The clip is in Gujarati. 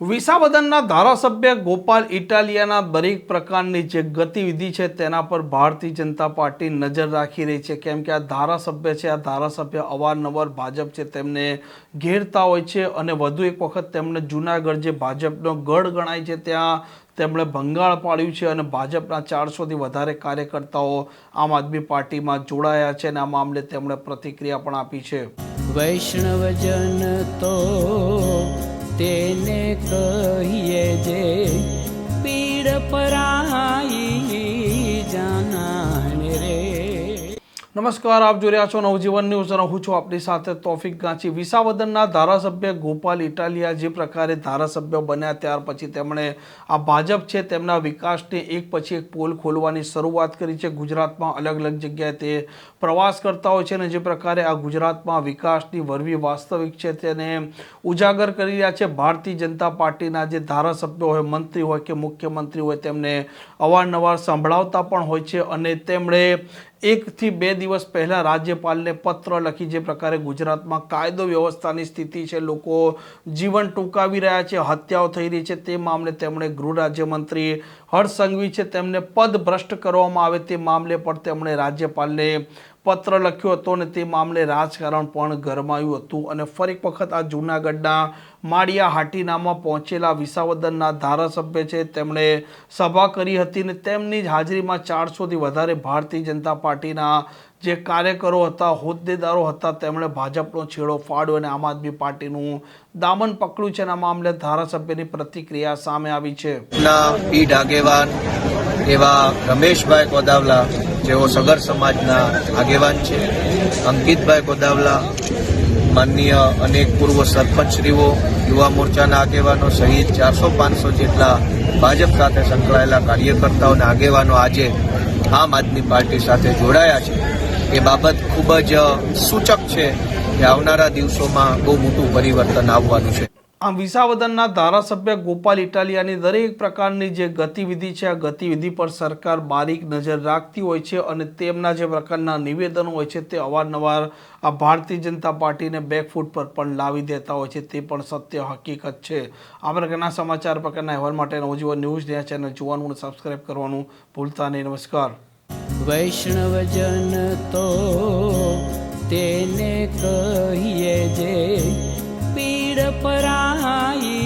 વિસાવદનના ધારાસભ્ય ગોપાલ ઇટાલિયાના દરેક પ્રકારની જે ગતિવિધિ છે તેના પર ભારતીય જનતા પાર્ટી નજર રાખી રહી છે. કેમ કે આ ધારાસભ્ય છે, આ ધારાસભ્ય અવારનવાર ભાજપ છે તેમને ઘેરતા હોય છે અને વધુ એક વખત તેમણે જૂનાગઢ જે ભાજપનો ગઢ ગણાય છે ત્યાં તેમણે ભંગાળ પાડ્યું છે અને ભાજપના ચારસોથી વધારે કાર્યકર્તાઓ આમ આદમી પાર્ટીમાં જોડાયા છે અને આ મામલે તેમણે પ્રતિક્રિયા પણ આપી છે. વૈષ્ણવજન તો તેને કહીએ નમસ્કાર, આપ જોઈ રહ્યા છો નવજીવન ન્યૂઝ અને હું છું આપણી સાથે તોફિક ગાંચી. વિસાવદનના ધારાસભ્ય ગોપાલ ઇટાલિયા જે પ્રકારે ધારાસભ્ય બન્યા ત્યાર પછી તેમણે આ ભાજપ છે તેમના વિકાસને એક પછી એક પોલ ખોલવાની શરૂઆત કરી છે. ગુજરાતમાં અલગ અલગ જગ્યાએ તે પ્રવાસ કરતા હોય છે અને જે પ્રકારે આ ગુજરાતમાં વિકાસની વરવી વાસ્તવિક છે તેને ઉજાગર કરી રહ્યા છે. ભારતીય જનતા પાર્ટીના જે ધારાસભ્યો હોય, મંત્રી હોય કે મુખ્યમંત્રી હોય તેમને અવારનવાર સંભળાવતા પણ હોય છે અને તેમણે એકથી બે દિવસ પહેલાં રાજ્યપાલને પત્ર લખી જે પ્રકારે ગુજરાતમાં કાયદો વ્યવસ્થાની સ્થિતિ છે, લોકો જીવન ટૂંકાવી રહ્યા છે, હત્યાઓ થઈ રહી છે, તે મામલે તેમણે ગૃહ રાજ્યમંત્રી હર્ષ સંઘવી છે, તેમને પદ ભ્રષ્ટ કરવામાં આવે તે મામલે પણ તેમણે રાજ્યપાલને પત્ર લખ્યો હતો અને તે મામલે રાજકારણ પણ ગરમાયું હતું અને ફરી વખત આ જૂનાગઢના માળિયા હાટીનામાં પહોંચેલા વિસાવદનના ધારાસભ્ય છે, તેમણે સભા કરી હતી અને તેમની જ હાજરીમાં ચારસોથી વધારે ભારતીય જનતા પાર્ટીના જે કાર્યકરો હતા, હોદ્દેદારો હતા, તેમણે ભાજપનો છેડો ફાડ્યો અને આમ આદમી પાર્ટીનું દામન પકડ્યું છે અને આ મામલે ધારાસભ્યની પ્રતિક્રિયા સામે આવી છે. એવા રમેશભાઈ કોદાવલા, જેઓ સગર સમાજના આગેવાન છે. અંકિતભાઈ કોદાવલા, માનનીય અનેક પૂર્વ સરપંચશ્રીઓ, યુવા મોરચાના આગેવાનો સહિત ચારસો પાંચસો જેટલા ભાજપ સાથે સંકળાયેલા કાર્યકર્તાઓના આગેવાનો આજે આમ આદમી પાર્ટી સાથે જોડાયા છે. એ બાબત ખૂબ જ સૂચક છે કે આવનારા દિવસોમાં બહુ મોટું પરિવર્તન આવવાનું છે. આમ વિસાવદનના ધારાસભ્ય ગોપાલ ઇટાલિયાની દરેક પ્રકારની જે ગતિવિધિ છે, આ ગતિવિધિ પર સરકાર બારીક નજર રાખતી હોય છે અને તેમના જે પ્રકારના નિવેદનો હોય છે તે અવારનવાર આ ભારતીય જનતા પાર્ટીને બેકફૂટ પર પણ લાવી દેતા હોય છે, તે પણ સત્ય હકીકત છે. આ પ્રકારના સમાચાર પ્રકારના અહેવાલ માટે નવજીવન ન્યૂઝ ને આ ચેનલ જોવાનું અને સબસ્ક્રાઈબ કરવાનું ભૂલતા નહીં. નમસ્કાર. વૈષ્ણવજન તો તેને કહીએ જે પીડ าย